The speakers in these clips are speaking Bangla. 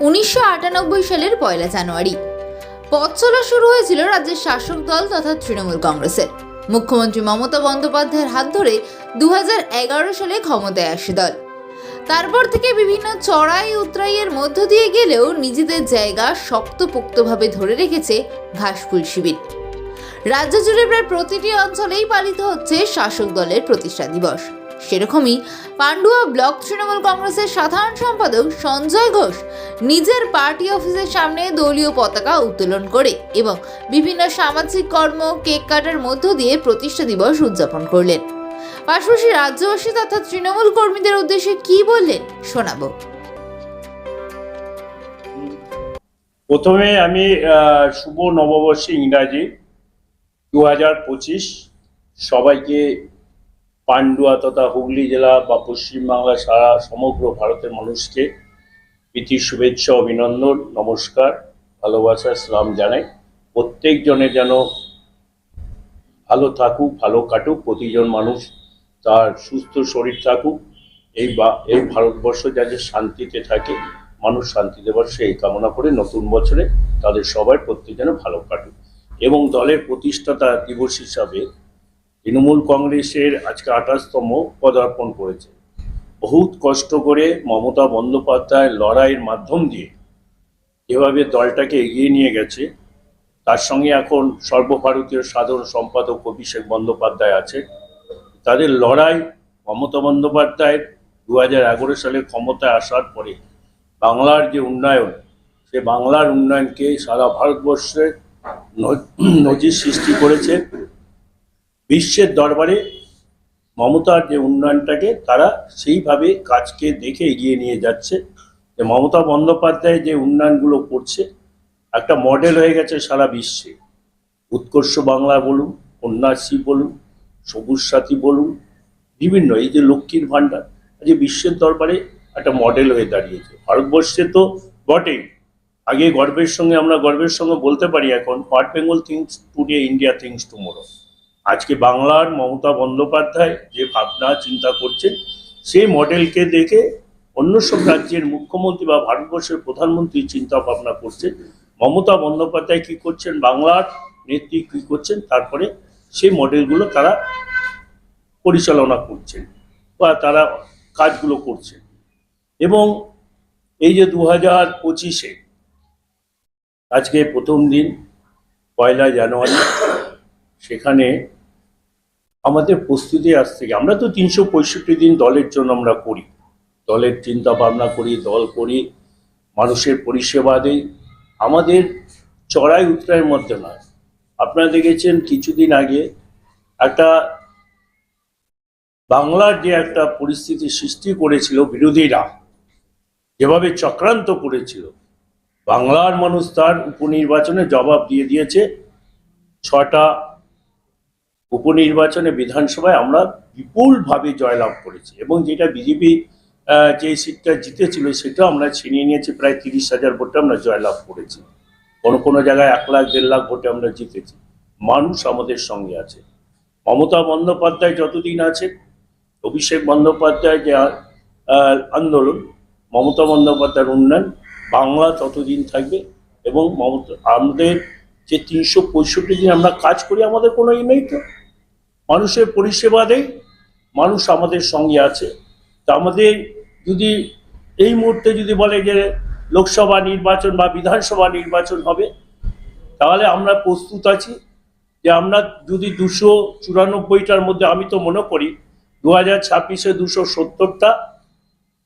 উনিশশো আটানব্বই সালের পয়লা জানুয়ারি। পথ চলা শুরু হয়েছিল রাজ্যের শাসক দল তথা তৃণমূল কংগ্রেসের। মুখ্যমন্ত্রী মমতা বন্দ্যোপাধ্যায়ের হাত ধরে দু হাজার এগারো সালে ক্ষমতায় আসে দল। তারপর থেকে বিভিন্ন চড়াই উতরাইয়ের মধ্য দিয়ে গেলেও নিজেদের জায়গা শক্তপোক্তভাবে ধরে রেখেছে ঘাসফুল শিবির। রাজ্য জুড়ে প্রায় প্রতিটি অঞ্চলেই পালিত হচ্ছে শাসক দলের প্রতিষ্ঠা দিবস। সেরকমই পান্ডুয়া ব্লক তৃণমূল কংগ্রেসের সাধারণ সম্পাদক সঞ্জয় ঘোষ নিজের পার্টি অফিসের সামনে দলীয় পতাকা উত্তোলন করে এবং বিভিন্ন সামাজিক কর্ম, কেক কাটার মধ্য দিয়ে প্রতিষ্ঠা দিবস উদযাপন করলেন। পাশাপাশি রাজ্যবাসী তথা তৃণমূল কর্মীদের উদ্দেশ্যে কি বললেন শোনাবো। প্রথমে আমি শুভ নববর্ষে ইংরাজি। দু হাজার পঁচিশ সবাইকে পান্ডুয়া তথা হুগলি জেলা বা পশ্চিমবাংলা সারা সমগ্র ভারতের মানুষকে প্রীতি শুভেচ্ছা অভিনন্দন, নমস্কার, ভালোবাসা, সালাম জানাই। প্রত্যেকজনে যেন ভালো থাকুক, ভালো কাটুক, প্রতিজন মানুষ তার সুস্থ শরীর থাকুক। এই বা, এই ভারতবর্ষ যাতে শান্তিতে থাকে, মানুষ শান্তিতে বসে এই কামনা করে নতুন বছরে তাদের সবাই প্রত্যেক যেন ভালো কাটুক। এবং দলের প্রতিষ্ঠাতা দিবস হিসাবে তৃণমূল কংগ্রেসের আজকে আঠাশতম পদার্পণ করেছে। বহুত কষ্ট করে মমতা বন্দ্যোপাধ্যায় লড়াইয়ের মাধ্যম দিয়ে যেভাবে দলটাকে এগিয়ে নিয়ে গেছে, তার সঙ্গে এখন সর্বভারতীয় সাধারণ সম্পাদক অভিষেক বন্দ্যোপাধ্যায় আছে। তাদের লড়াই মমতা বন্দ্যোপাধ্যায় দু হাজার সালে ক্ষমতায় আসার পরে বাংলার যে উন্নয়ন, সে বাংলার উন্নয়নকে সারা ভারতবর্ষে নজির সৃষ্টি করেছে। বিশ্বের দরবারে মমতার যে উন্নয়নটাকে তারা সেইভাবে কাজকে দেখে এগিয়ে নিয়ে যাচ্ছে। যে মমতা বন্দ্যোপাধ্যায় যে উন্নয়নগুলো করছে, একটা মডেল হয়ে গেছে সারা বিশ্বে। উৎকর্ষ বাংলা বলুন, কন্যাশ্রী বলুন, সবুজ সাথী বলুন, বিভিন্ন, এই যে লক্ষ্মীর ভাণ্ডার যে বিশ্বের দরবারে একটা মডেল হয়ে দাঁড়িয়েছে। ভারতবর্ষে তো বটেই। আগে গর্বের সঙ্গে, আমরা গর্বের সঙ্গে বলতে পারি এখন what Bengal thinks today India thinks tomorrow আজকে বাংলার মমতা বন্দ্যোপাধ্যায় যে ভাবনা, চিন্তা করছেন, সেই মডেলকে দেখে অন্য সব রাজ্যের মুখ্যমন্ত্রী বা ভারতবর্ষের প্রধানমন্ত্রী চিন্তা ভাবনা করছেন। মমতা বন্দ্যোপাধ্যায় কি করছেন? বাংলার নেত্রী কি করছেন? তারপরে সেই মডেলগুলো তারা পরিচালনা করছেন বা তারা কাজগুলো করছেন। এবং এই যে দু হাজার পঁচিশে, আজকে প্রথম দিন, পয়লা জানুয়ারি সেখানে আমাদের প্রস্তুতি আজ থেকে আমরা তো তিনশো পঁয়ষট্টি দিন দলের জন্য আমরা করি। দলের চিন্তা ভাবনা করি, দল করি, মানুষের পরিষেবা দেই। আমাদের চড়াই উতরাইয়ের মধ্যে নয়। আপনারা দেখেছেন কিছুদিন আগে একটা বাংলার যে একটা পরিস্থিতি সৃষ্টি করেছিল বিরোধীরা, যেভাবে চক্রান্ত করেছিল, বাংলার মানুষ তার উপনির্বাচনে জবাব দিয়ে দিয়েছে, ছটা উপনির্বাচনে বিধানসভায় আমরা বিপুলভাবে জয়লাভ করেছি এবং যেটা বিজেপি যে সিটটা জিতেছিল সেটাও আমরা ছিনিয়ে নিয়েছি, প্রায় তিরিশ হাজার ভোটে আমরা জয়লাভ করেছি। কোনো কোনো জায়গায় এক লাখ, দেড় লাখ ভোটে আমরা জিতেছি। মানুষ আমাদের সঙ্গে আছে। মমতা বন্দ্যোপাধ্যায় যতদিন আছে, অভিষেক বন্দ্যোপাধ্যায় যে আন্দোলন, মমতা বন্দ্যোপাধ্যায়ের উন্নয়ন, বাংলা ততদিন থাকবে এবং মমতা, আমাদের যে তিনশো পঁয়ষট্টি দিন আমরা কাজ করি, আমাদের কোনো ই নেই তো। মানুষের পরিষেবা দেয়, মানুষ আমাদের সঙ্গে আছে। তা আমাদের যদি এই মুহূর্তে যদি বলে যে লোকসভা নির্বাচন বা বিধানসভা নির্বাচন হবে, তাহলে আমরা প্রস্তুত আছি যে আমরা যদি দুশো চুরানব্বইটার মধ্যে, আমি তো মনে করি দু হাজার ছাব্বিশে দুশো সত্তরটা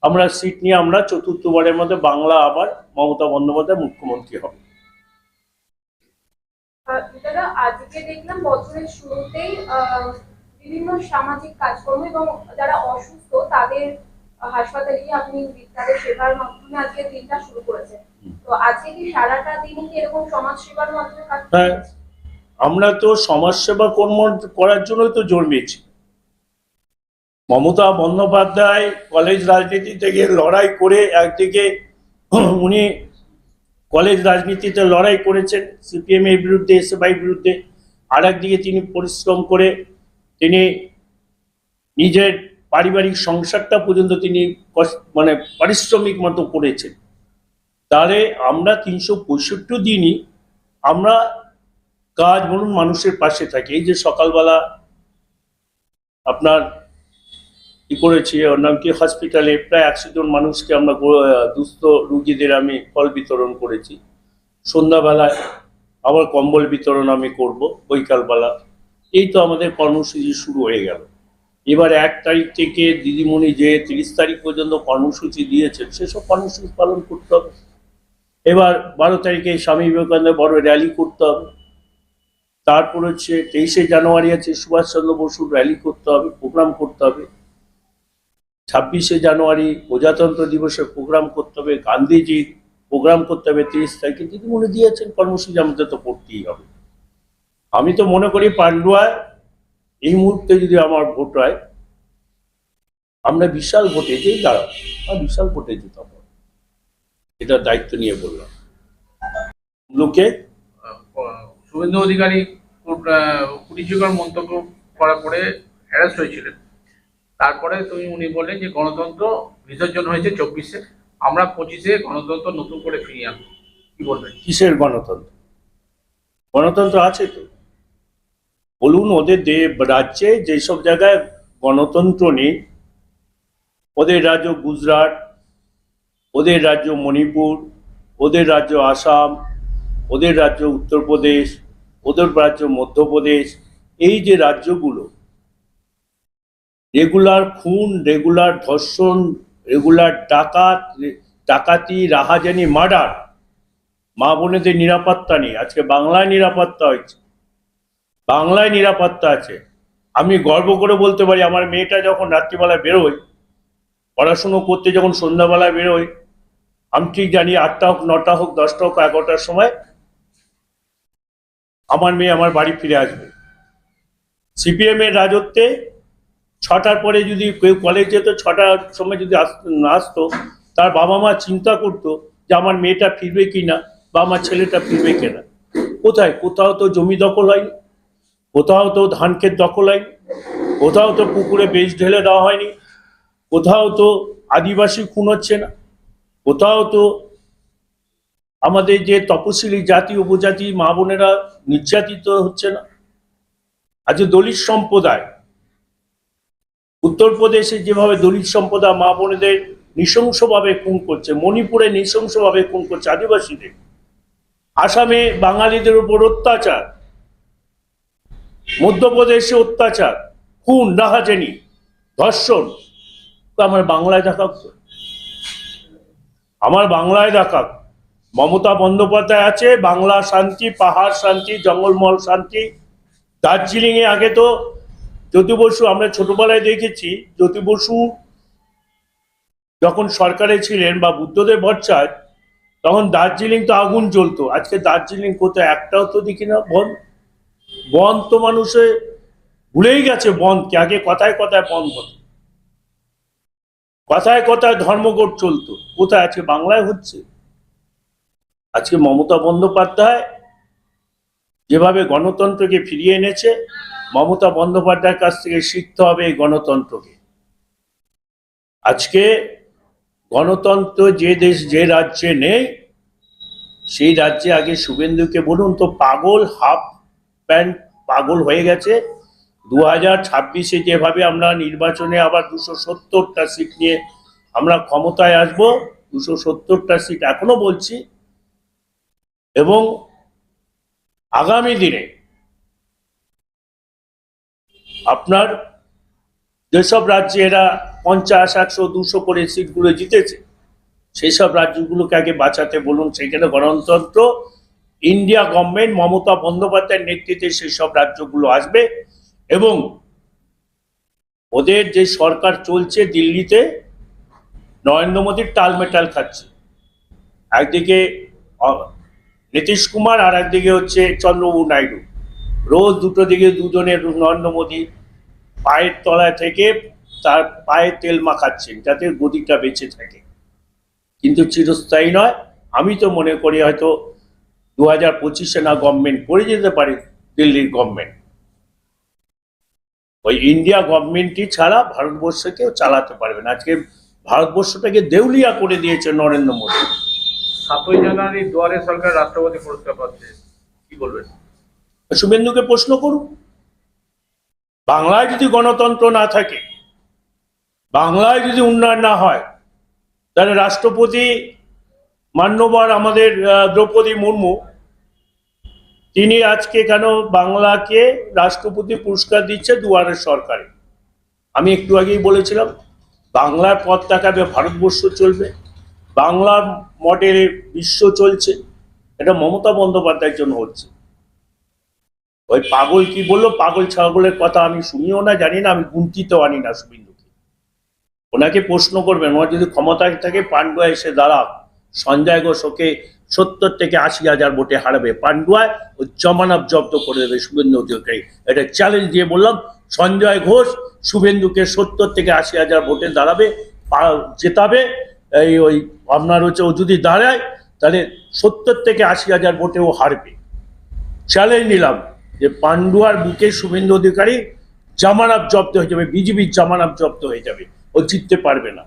আমরা সিট নিয়ে আমরা চতুর্থবারের মধ্যে বাংলা আবার মমতা বন্দ্যোপাধ্যায় মুখ্যমন্ত্রী হবে। দাদা আজকে দেখলাম বছরের শুরুতেই বিভিন্ন সামাজিক কাজকর্ম এবং যারা অসুস্থ তাদের হাসপাতালে গিয়ে আপনি তাদের সেবার মাধ্যমে আজকে দিনটা শুরু করেছেন তো আজকে কি সারাটা দিনই কি এরকম সমাজ সেবার মাধ্যমে কাজ হ্যাঁ। আমরা তো সমাজসেবা কর্ম করার জন্যই তো জন্মেছি মমতা বন্দ্যোপাধ্যায় কলেজ রাজনীতি থেকে লড়াই করে একদিকে উনি কলেজ রাজনীতিতে লড়াই করেছেন সিপিএম এর বিরুদ্ধে এসএফআই বিরুদ্ধে। আর একদিকে তিনি পরিশ্রম করে তিনি নিজের পারিবারিক সংসারটা পর্যন্ত তিনি মানে পারিশ্রমিক মতো করেছেন। তাহলে আমরা তিনশো পঁয়ষট্টি দিনই আমরা কাজ বলুন মানুষের পাশে থাকি। এই যে সকালবেলা আপনার কি করেছি? ওর নাম কি? হসপিটালে প্রায় একশো জন মানুষকে আমরা দুস্থ রুগীদের আমি ফল বিতরণ করেছি। সন্ধ্যাবেলায় আবার কম্বল বিতরণ আমি করব, বৈকালবেলা। এই তো আমাদের কর্মসূচি শুরু হয়ে গেল। এবার এক তারিখ থেকে দিদিমণি যে তিরিশ তারিখ পর্যন্ত কর্মসূচি দিয়েছেন, সেসব কর্মসূচি পালন করতে হবে। এবার বারো তারিখে স্বামী বিবেকানন্দের বড় র্যালি করতে হবে। তারপর হচ্ছে তেইশে জানুয়ারি আছে সুভাষচন্দ্র বসুর র্যালি করতে হবে প্রোগ্রাম করতে হবে। ছাব্বিশে জানুয়ারি প্রজাতন্ত্র দিবসের প্রোগ্রাম করতে হবে, গান্ধীজির প্রোগ্রাম করতে হবে তিরিশ তারিখে। যদি মনে দিয়েছেন কর্মসূচি, আমাদের তো করতেই হবে। আমি তো মনে করি পান্ডুয়ায়, এই মুহূর্তে যদি আমার ভোট হয়, আমরা বিশাল ভোটে যেই দাঁড়াবো বিশাল ভোটে যেতাম এটা দায়িত্ব নিয়ে বললাম। লোকে? শুভেন্দু অধিকারী কুটিচিকর মন্তব্য করার পরে হ্যারাস হয়েছিলেন। তারপরে তুমি উনি বললেন যে গণতন্ত্র বিসর্জন হয়েছে চব্বিশে, আমরা পঁচিশে গণতন্ত্র নতুন করে ফিরিয়ে আনব। কি বলবেন? কিসের গণতন্ত্র? গণতন্ত্র আছে তো। বলুন ওদের রাজ্যে যেসব জায়গায় গণতন্ত্র নেই, ওদের রাজ্য গুজরাট, ওদের রাজ্য মণিপুর, ওদের রাজ্য আসাম, ওদের রাজ্য উত্তরপ্রদেশ, ওদের রাজ্য মধ্যপ্রদেশ, এই যে রাজ্যগুলো রেগুলার খুন, রেগুলার ধর্ষণ, রেগুলার ডাকাত, ডাকাতি, রাহাজানি, মার্ডার। মা বোনেদের নিরাপত্তা নেই আজকে বাংলায় নিরাপত্তা হয়েছে। বাংলায় নিরাপত্তা আছে। আমি গর্ব করে বলতে পারি, আমার মেয়েটা যখন রাত্রিবেলায় বেরোয়, পড়াশুনো করতে যখন সন্ধ্যাবেলায় বেরোয়, আমি ঠিক জানি আটটা হোক, নটা হোক, দশটা হোক, এগারোটার সময় আমার মেয়ে আমার বাড়ি ফিরে আসবে। সিপিএম এর রাজত্বে ছটার পরে যদি কেউ কলেজ যেত, ছটার সময় যদি না আসতো, তার বাবা মা চিন্তা করতো যে আমার মেয়েটা ফিরবে কি না বা আমার ছেলেটা ফিরবে কিনা। কোথায়? কোথাও তো জমি দখল হয়নি, কোথাও তো ধান ক্ষেত দখল হয়নি, কোথাও তো পুকুরে বেশ ঢেলে দেওয়া হয়নি, কোথাও তো আদিবাসী খুন হচ্ছে না, কোথাও তো আমাদের যে তপশিলি জাতি, উপজাতি মা বোনেরা নির্যাতিত হচ্ছে না। আজ দলিত সম্প্রদায় উত্তরপ্রদেশে যেভাবে দলিত সম্প্রদায় মা বোনেদের নৃশংসভাবে খুন করছে, মণিপুরে নৃশংসভাবে খুন করছে আদিবাসীদের, আসামে বাঙালিদের উপর অত্যাচার, মধ্যপ্রদেশে অত্যাচার, খুন রাহাজানি ধর্ষণ, তো আমার বাংলায় দেখাক তো। আমার বাংলায় দেখাক মমতা বন্দ্যোপাধ্যায় আছে, বাংলা শান্তি, পাহাড় শান্তি, জঙ্গলমহল শান্তি দার্জিলিং এ আগে তো জ্যোতি বসু, আমরা ছোটবেলায় দেখেছি, জ্যোতি বসু যখন সরকারে ছিলেন বা বুদ্ধদেব ভট্টাচার্য, তখন দার্জিলিং তো আগুন জ্বলতো। আজকে দার্জিলিং কোথায়? একটাও তো দেখি না, বন বন তো মানুষে ভুলেই গেছে বনকে আগে কথায় কথায় বন হতো কথায় কথায় ধর্মঘট চলতো। কোথায়? আজকে বাংলায় হচ্ছে। আজকে মমতা বন্দ্যোপাধ্যায় যেভাবে গণতন্ত্রকে ফিরিয়ে এনেছে মমতা বন্দ্যোপাধ্যায়ের কাছ থেকে শিখতে হবে এই গণতন্ত্রকে। আজকে গণতন্ত্র যে দেশ, যে রাজ্যে নেই, সেই রাজ্যে আগে শুভেন্দুকে বলুন তো পাগল, হাফ প্যান্ট পাগল হয়ে গেছে। দু হাজার ছাব্বিশে যেভাবে আমরা নির্বাচনে আবার দুশো সত্তরটা সিট নিয়ে আমরা ক্ষমতায় আসব, দুশো সত্তরটা সিট এখনও বলছি। এবং আগামী দিনে আপনার যেসব রাজ্যে এরা পঞ্চাশ, একশো, দুশো করে সিটগুলো জিতেছে সেই সব রাজ্যগুলোকে আগে বাঁচাতে বলুন, সেখানে গণতন্ত্র, ইন্ডিয়া গভর্নমেন্ট, মমতা বন্দ্যোপাধ্যায়ের নেতৃত্বে সেই সব রাজ্যগুলো আসবে এবং ওদের যে সরকার চলছে দিল্লিতে, নরেন্দ্র মোদীর টাল মেটাল খাচ্ছে। একদিকে নীতিশ কুমার আর একদিকে হচ্ছে চন্দ্রবাবু নাইডু। রোজ দুটো দিকে দুজনের নরেন্দ্র মোদী পায়ের তলায় থেকে তার পায়ে তেল মাখাচ্ছেন যাতে গদিটা বেঁচে থাকে। কিন্তু চিরস্থায়ী নয়। আমি তো মনে করি হয়তো দু হাজার পঁচিশে না গভর্নমেন্ট করে যেতে পারে দিল্লির গভর্নমেন্ট ওই ইন্ডিয়া গভর্নমেন্টই ছাড়া ভারতবর্ষকেও চালাতে পারবে না। আজকে ভারতবর্ষটাকে দেউলিয়া করে দিয়েছে নরেন্দ্র মোদী। সাতই জানুয়ারি দুয়ারে সরকার রাষ্ট্রপতি পুরস্কার পাচ্ছে। কি বলবেন? শুভেন্দুকে প্রশ্ন করুন। বাংলায় যদি গণতন্ত্র না থাকে, বাংলায় যদি উন্নয়ন না হয়, তাহলে রাষ্ট্রপতি মান্যবর আমাদের দ্রৌপদী মুর্মু, তিনি আজকে কেন বাংলাকে রাষ্ট্রপতি পুরস্কার দিচ্ছে দুয়ারের সরকারে? আমি একটু আগেই বলেছিলাম, বাংলার পথ দেখাবে, ভারতবর্ষ চলবে, বাংলার মডেলে বিশ্ব চলছে, এটা মমতা বন্দ্যোপাধ্যায়ের জন্য হচ্ছে। ওই পাগল কি বলল? পাগল ছাগলের কথা আমি শুনিও না, জানি না, আমি গুনতিতেও আনি না শুভেন্দুকে। ওনাকে প্রশ্ন করবেন, ওনার যদি ক্ষমতায় থাকে পান্ডুয়া এসে দাঁড়াও সঞ্জয় ঘোষ ওকে সত্তর থেকে আশি হাজার ভোটে হারাবে। পান্ডুয়ায় ও জমানাব জব্দ করে দেবে শুভেন্দু অধিকারী এটা চ্যালেঞ্জ দিয়ে বললাম, সঞ্জয় ঘোষ শুভেন্দুকে সত্তর থেকে আশি হাজার ভোটে দাঁড়াবে জেতাবে। এই ওই আপনার হচ্ছে ও যদি দাঁড়ায়, তাহলে সত্তর থেকে আশি হাজার ভোটে ও হারবে। চ্যালেঞ্জ নিলাম। যে পান্ডুয়ার বুকে শুভেন্দু অধিকারী জামানত জব্দ হয়ে যাবে বিজেপির জামানত জব্দ হয়ে যাবে। ও জিততে পারবে না।